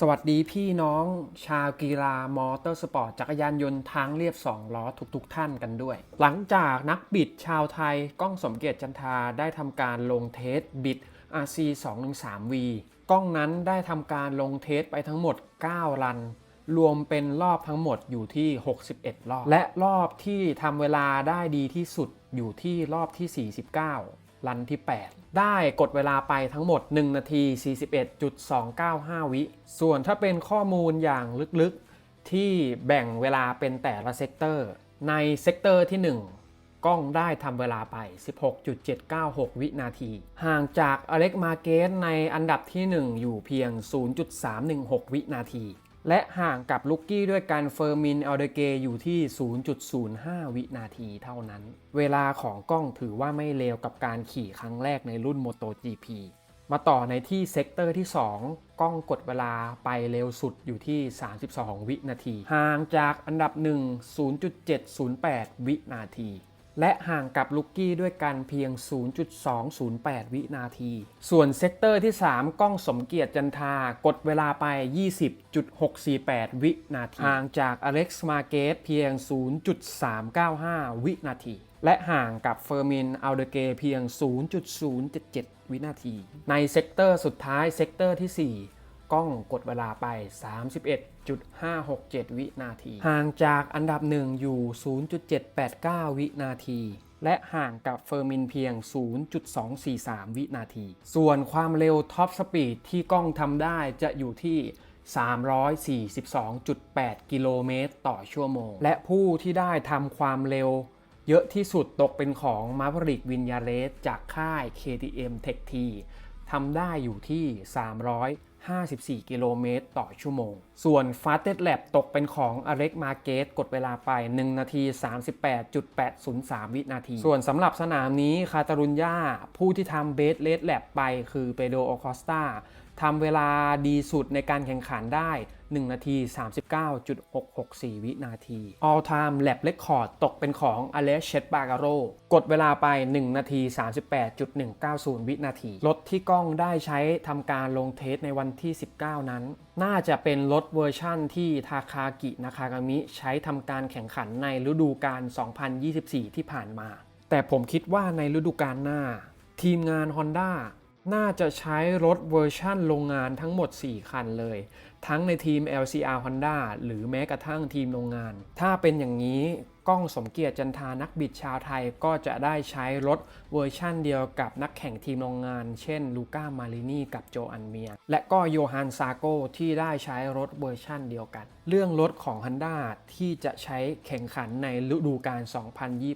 สวัสดีพี่น้องชาวกีฬามอเตอร์สปอร์ตจักรยานยนต์ทางเรียบ 2 ล้อทุกๆทท่านกันด้วย หลังจากนักบิดชาวไทยก้องสมเกียรติจันทาได้ทำการลงเทสบิด RC 2 1 3 V กล้องนั้นได้ทำการลงเทสไปทั้งหมด 9 รัน รวมเป็นรอบทั้งหมดอยู่ที่ 61 รอบ และรอบที่ทำเวลาได้ดีที่สุดอยู่ที่รอบที่ 49 รันที่ 8 ได้กดเวลาไปทั้งหมด 1 นาที 41.295 วิ ส่วนถ้าเป็นข้อมูลอย่างลึกๆ ที่แบ่งเวลาเป็นแต่ละเซกเตอร์ ในเซกเตอร์ที่ 1 กล้องได้ทำเวลาไป 16.796 วินาที ห่างจากอเล็กมาเกสในอันดับที่ 1 อยู่เพียง 0.316 วินาที และห่างกับลุกกี้ด้วยกันเฟอร์มินอัลเดเกอยู่ที่ 0.05 วินาทีเท่านั้น เวลาของกล้องถือว่าไม่เลวกับการขี่ครั้งแรกในรุ่น MotoGP มาต่อในที่เซกเตอร์ที่ 2 กล้องกดเวลาไปเร็วสุดอยู่ที่ 32 วินาที ห่างจากอันดับ 1 0.708 วินาที และห่างกับลุกกี้ด้วยกันเพียง 0.208 วินาที ส่วนเซกเตอร์ที่ 3 กล้องสมเกียรติจันทากดเวลาไป 20.648 วินาที ห่างจากอเล็กซ์มาเกสเพียง 0.395 วินาที และห่างกับเฟอร์มินอัลเดเกเพียง 0.077 วินาที ในเซกเตอร์สุดท้ายเซกเตอร์ที่ 4 กล้องกดเวลาไป 31.567 วินาที ห่างจากอันดับหนึ่งอยู่ 0.789 วินาที และห่างกับเฟอร์มินเพียง 0.243 วินาที ส่วนความเร็วท็อปสปีดที่กล้องทำได้จะอยู่ที่342.8 กิโลเมตรต่อชั่วโมง และผู้ที่ได้ทำความเร็ว เยอะที่สุดตกเป็นของมาร์ริกวินยาเลสจากค่าย KTM Tech T ทำได้อยู่ที่ 54 กิโลเมตรต่อชั่วโมง ส่วน Fastest Lap ตกเป็นของ Alex m a r q u e z กดเวลาไป 1 นาที 38.803 วินาที ส่วนสำหรับสนามนี้คาตารุญญาผู้ที่ทำเบสเลสแลบไปคือเปโดโอคอสตา ทำเวลาดีสุดในการแข่งขันได้ 1 นาที 39.664 วินาที All Time Lap Record ตกเป็นของ a l e x เชตบาการโรกดเวลาไป 1 นาที 38.190 วินาที รถที่กล้องได้ใช้ทำการลงเทสในวันที่ 19 นั้น น่าจะเป็นรถเวอร์ชั่นที่ทาคากินาคากามิใช้ทำการแข่งขันในฤดูกาล 2024 ที่ผ่านมา แต่ผมคิดว่าในฤดูกาลหน้า ทีมงาน Honda น่าจะใช้รถเวอร์ชั่นโรงงานทั้งหมด 4 คันเลย ทั้งในทีม LCR Honda หรือแม้กระทั่งทีมโรงงาน ถ้าเป็นอย่างนี้ก้องสมเกียรติจันทานักบิดชาวไทยก็จะได้ใช้รถเวอร์ชั่นเดียวกับนักแข่งทีมโรงงาน เช่นลูก้ามารินีกับโจอันเมีย และก็โยฮันซาโกที่ได้ใช้รถเวอร์ชั่นเดียวกัน เรื่องรถของ Honda ที่จะใช้แข่งขันในฤดูกาล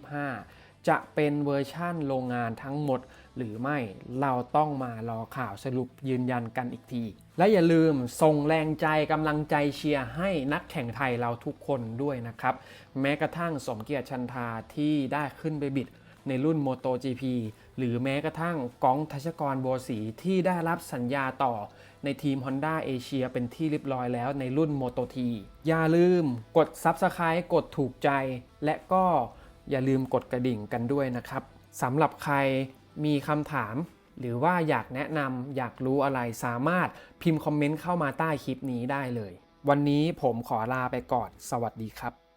2025 จะเป็นเวอร์ชั่นโรงงานทั้งหมด หรือไม่เราต้องมารอข่าวสรุปยืนยันกันอีกที และอย่าลืมส่งแรงใจกำลังใจเชียร์ให้นักแข่งไทยเราทุกคนด้วยนะครับ แม้กระทั่งสมเกียรติชันทาที่ได้ขึ้นไปบิดในรุ่น MotoGP หรือแม้กระทั่งก้องทัชกรบัวศรีที่ได้รับสัญญาต่อในทีม Honda เอเชียเป็นที่เรียบร้อยแล้วในรุ่น Moto T อย่าลืมกด Subscribe กดถูกใจ และก็ อย่าลืมกดกระดิ่งกันด้วยนะครับสำหรับใครมีคำถาม หรือว่าอยากแนะนำอยากรู้อะไรสามารถพิมพ์คอมเมนต์เข้ามาใต้คลิปนี้ได้เลย วันนี้ผมขอลาไปก่อน สวัสดีครับ